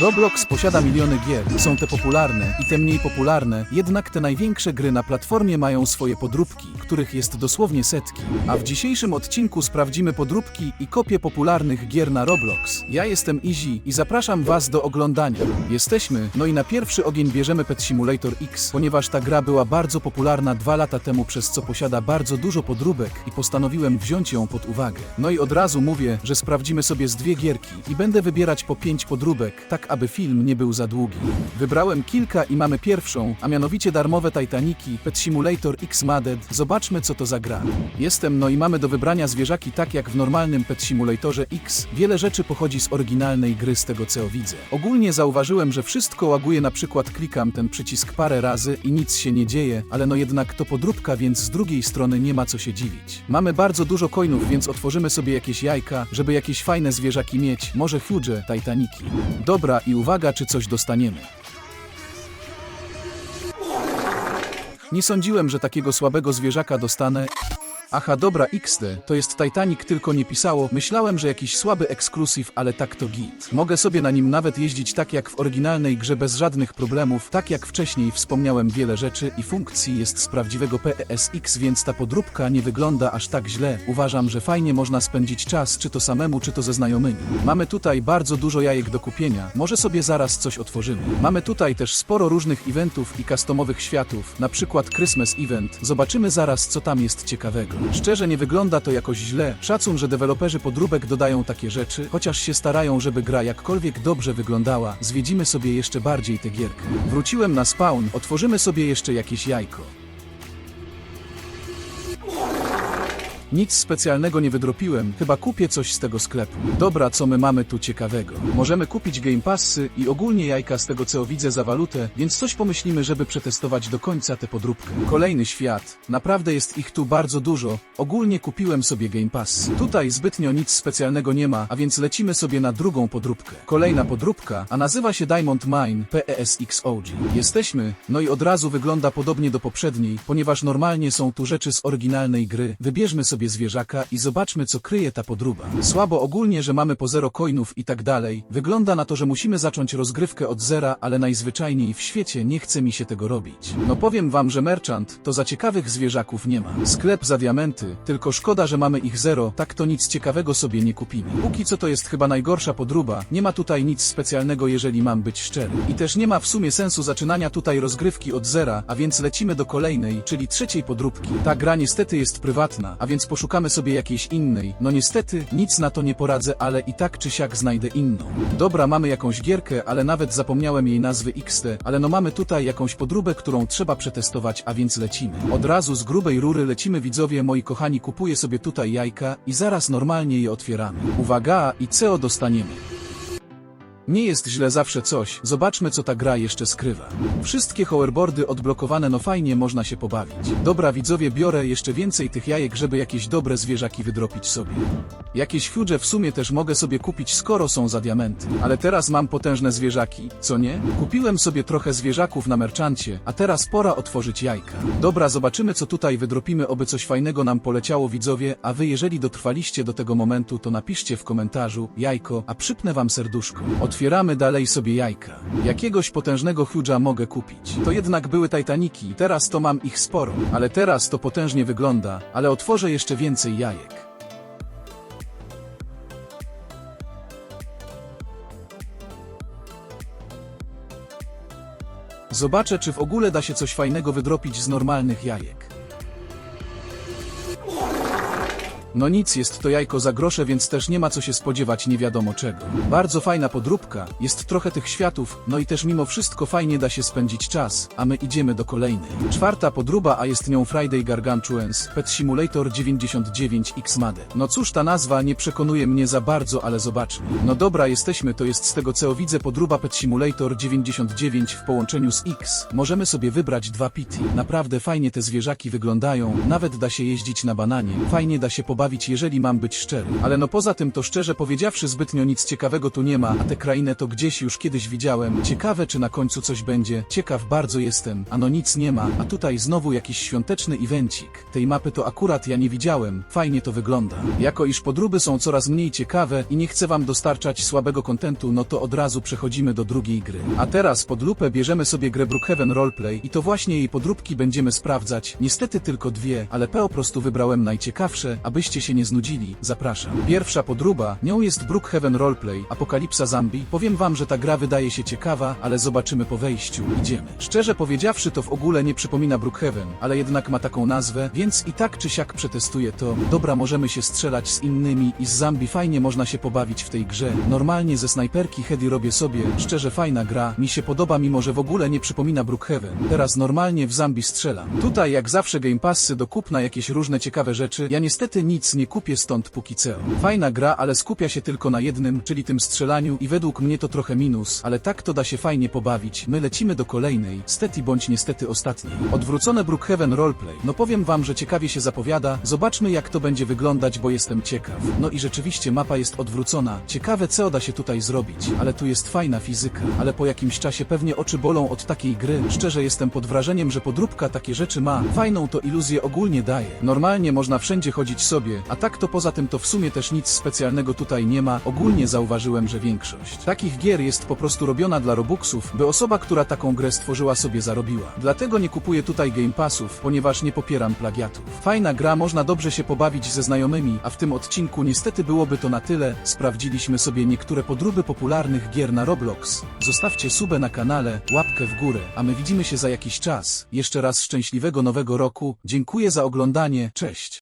Roblox posiada miliony gier, są te popularne i te mniej popularne, jednak te największe gry na platformie mają swoje podróbki, których jest dosłownie setki. A w dzisiejszym odcinku sprawdzimy podróbki i kopie popularnych gier na Roblox. Ja jestem Easy i zapraszam Was do oglądania. Jesteśmy, no i na pierwszy ogień bierzemy Pet Simulator X, ponieważ ta gra była bardzo popularna dwa lata temu, przez co posiada bardzo dużo podróbek i postanowiłem wziąć ją pod uwagę. No i od razu mówię, że sprawdzimy sobie z dwie gierki i będę wybierać po pięć podróbek, tak aby film nie był za długi. Wybrałem kilka i mamy pierwszą, a mianowicie darmowe Titaniki, Pet Simulator X Madded. Zobaczmy co to za gra. Jestem, no i mamy do wybrania zwierzaki tak jak w normalnym Pet Simulatorze X. Wiele rzeczy pochodzi z oryginalnej gry z tego co widzę. Ogólnie zauważyłem, że wszystko łaguje na przykład klikam ten przycisk parę razy i nic się nie dzieje, ale no jednak to podróbka, więc z drugiej strony nie ma co się dziwić. Mamy bardzo dużo coinów, więc otworzymy sobie jakieś jajka, żeby jakieś fajne zwierzaki mieć, może huge Titaniki. Dobra i uwaga, czy coś dostaniemy. Nie sądziłem, że takiego słabego zwierzaka dostanę. Aha, dobra, XD, to jest Titanic, tylko nie pisało. Myślałem, że jakiś słaby ekskluzyw, ale tak to git. Mogę sobie na nim nawet jeździć tak jak w oryginalnej grze bez żadnych problemów. Tak jak wcześniej wspomniałem, wiele rzeczy i funkcji jest z prawdziwego PESX, więc ta podróbka nie wygląda aż tak źle. Uważam, że fajnie można spędzić czas, czy to samemu, czy to ze znajomymi. Mamy tutaj bardzo dużo jajek do kupienia. Może sobie zaraz coś otworzymy. Mamy tutaj też sporo różnych eventów i customowych światów, na przykład Christmas Event. Zobaczymy zaraz, co tam jest ciekawego. Szczerze nie wygląda to jakoś źle. Szacun, że deweloperzy podróbek dodają takie rzeczy, chociaż się starają, żeby gra jakkolwiek dobrze wyglądała. Zwiedzimy sobie jeszcze bardziej tę gierkę. Wróciłem na spawn, otworzymy sobie jeszcze jakieś jajko. Nic specjalnego nie wydropiłem, chyba kupię coś z tego sklepu. Dobra, co my mamy tu ciekawego? Możemy kupić Game Passy i ogólnie jajka z tego co widzę za walutę, więc coś pomyślimy, żeby przetestować do końca tę podróbkę. Kolejny świat. Naprawdę jest ich tu bardzo dużo. Ogólnie kupiłem sobie Game Pass. Tutaj zbytnio nic specjalnego nie ma, a więc lecimy sobie na drugą podróbkę. Kolejna podróbka, a nazywa się Diamond Mine PESX OG. Jesteśmy, no i od razu wygląda podobnie do poprzedniej, ponieważ normalnie są tu rzeczy z oryginalnej gry. Wybierzmy sobie zwierzaka i zobaczmy co kryje ta podróba. Słabo ogólnie, że mamy po zero coinów i tak dalej. Wygląda na to, że musimy zacząć rozgrywkę od zera, ale najzwyczajniej w świecie nie chce mi się tego robić. No powiem wam, że merchant to za ciekawych zwierzaków nie ma. Sklep za diamenty, tylko szkoda, że mamy ich zero, tak to nic ciekawego sobie nie kupimy. Póki co to jest chyba najgorsza podróba, nie ma tutaj nic specjalnego jeżeli mam być szczery. I też nie ma w sumie sensu zaczynania tutaj rozgrywki od zera, a więc lecimy do kolejnej, czyli trzeciej podróbki. Ta gra niestety jest prywatna, a więc poszukamy sobie jakiejś innej. No niestety, nic na to nie poradzę, ale i tak czy siak znajdę inną. Dobra, mamy jakąś gierkę, ale nawet zapomniałem jej nazwy XT, ale no mamy tutaj jakąś podróbę, którą trzeba przetestować, a więc lecimy. Od razu z grubej rury lecimy widzowie, moi kochani, kupuję sobie tutaj jajka i zaraz normalnie je otwieramy. Uwaga, i CO dostaniemy. Nie jest źle zawsze coś, zobaczmy co ta gra jeszcze skrywa. Wszystkie hoverboardy odblokowane, no fajnie można się pobawić. Dobra widzowie, biorę jeszcze więcej tych jajek, żeby jakieś dobre zwierzaki wydropić sobie. Jakieś huge w sumie też mogę sobie kupić, skoro są za diamenty. Ale teraz mam potężne zwierzaki, co nie? Kupiłem sobie trochę zwierzaków na merczancie, a teraz pora otworzyć jajka. Dobra, zobaczymy co tutaj wydropimy, oby coś fajnego nam poleciało widzowie, a wy jeżeli dotrwaliście do tego momentu, to napiszcie w komentarzu jajko, a przypnę wam serduszko. Otwieramy dalej sobie jajka. Jakiegoś potężnego huge'a mogę kupić. To jednak były Titaniki, teraz to mam ich sporo. Ale teraz to potężnie wygląda, ale otworzę jeszcze więcej jajek. Zobaczę, czy w ogóle da się coś fajnego wydropić z normalnych jajek. No nic, jest to jajko za grosze, więc też nie ma co się spodziewać nie wiadomo czego. Bardzo fajna podróbka, jest trochę tych światów, no i też mimo wszystko fajnie da się spędzić czas, a my idziemy do kolejnej. Czwarta podróba, a jest nią Friday Gargantuans, Pet Simulator 99 X Made. No cóż, ta nazwa nie przekonuje mnie za bardzo, ale zobaczmy. No dobra, jesteśmy, to jest z tego co widzę podróba Pet Simulator 99 w połączeniu z X. Możemy sobie wybrać dwa pity. Naprawdę fajnie te zwierzaki wyglądają, nawet da się jeździć na bananie, fajnie da się pobawić pobawić, jeżeli mam być szczery. Ale no poza tym to szczerze powiedziawszy zbytnio nic ciekawego tu nie ma, a tę krainę to gdzieś już kiedyś widziałem. Ciekawe czy na końcu coś będzie. Ciekaw bardzo jestem. Ano nic nie ma, a tutaj znowu jakiś świąteczny evencik. Tej mapy to akurat ja nie widziałem. Fajnie to wygląda. Jako iż podróby są coraz mniej ciekawe i nie chcę wam dostarczać słabego kontentu, no to od razu przechodzimy do drugiej gry. A teraz pod lupę bierzemy sobie grę Brookhaven Roleplay i to właśnie jej podróbki będziemy sprawdzać. Niestety tylko dwie, ale po prostu wybrałem najciekawsze, abyście się nie znudzili. Zapraszam. Pierwsza podróba, nią jest Brookhaven Roleplay, Apokalipsa Zombie. Powiem wam, że ta gra wydaje się ciekawa, ale zobaczymy po wejściu. Idziemy. Szczerze powiedziawszy to w ogóle nie przypomina Brookhaven, ale jednak ma taką nazwę, więc i tak czy siak przetestuję to. Dobra, możemy się strzelać z innymi i z zombie fajnie można się pobawić w tej grze. Normalnie ze snajperki heady robię sobie, szczerze fajna gra, mi się podoba mimo że w ogóle nie przypomina Brookhaven. Teraz normalnie w zombie strzelam. Tutaj jak zawsze Game Passy do kupna jakieś różne ciekawe rzeczy, ja niestety nic nie kupię stąd póki co. Fajna gra, ale skupia się tylko na jednym, czyli tym strzelaniu i według mnie to trochę minus, ale tak to da się fajnie pobawić. My lecimy do kolejnej, stety bądź niestety ostatniej. Odwrócone Brookhaven Roleplay. No powiem wam, że ciekawie się zapowiada, zobaczmy jak to będzie wyglądać, bo jestem ciekaw. No i rzeczywiście mapa jest odwrócona. Ciekawe co da się tutaj zrobić, ale tu jest fajna fizyka, ale po jakimś czasie pewnie oczy bolą od takiej gry. Szczerze jestem pod wrażeniem, że podróbka takie rzeczy ma. Fajną to iluzję ogólnie daje. Normalnie można wszędzie chodzić sobie, a tak to poza tym to w sumie też nic specjalnego tutaj nie ma. Ogólnie zauważyłem, że większość takich gier jest po prostu robiona dla Robuxów, by osoba, która taką grę stworzyła sobie zarobiła. Dlatego nie kupuję tutaj Game Passów, ponieważ nie popieram plagiatów. Fajna gra, można dobrze się pobawić ze znajomymi, a w tym odcinku niestety byłoby to na tyle. Sprawdziliśmy sobie niektóre podróby popularnych gier na Roblox. Zostawcie subę na kanale, łapkę w górę, a my widzimy się za jakiś czas. Jeszcze raz szczęśliwego nowego roku. Dziękuję za oglądanie. Cześć.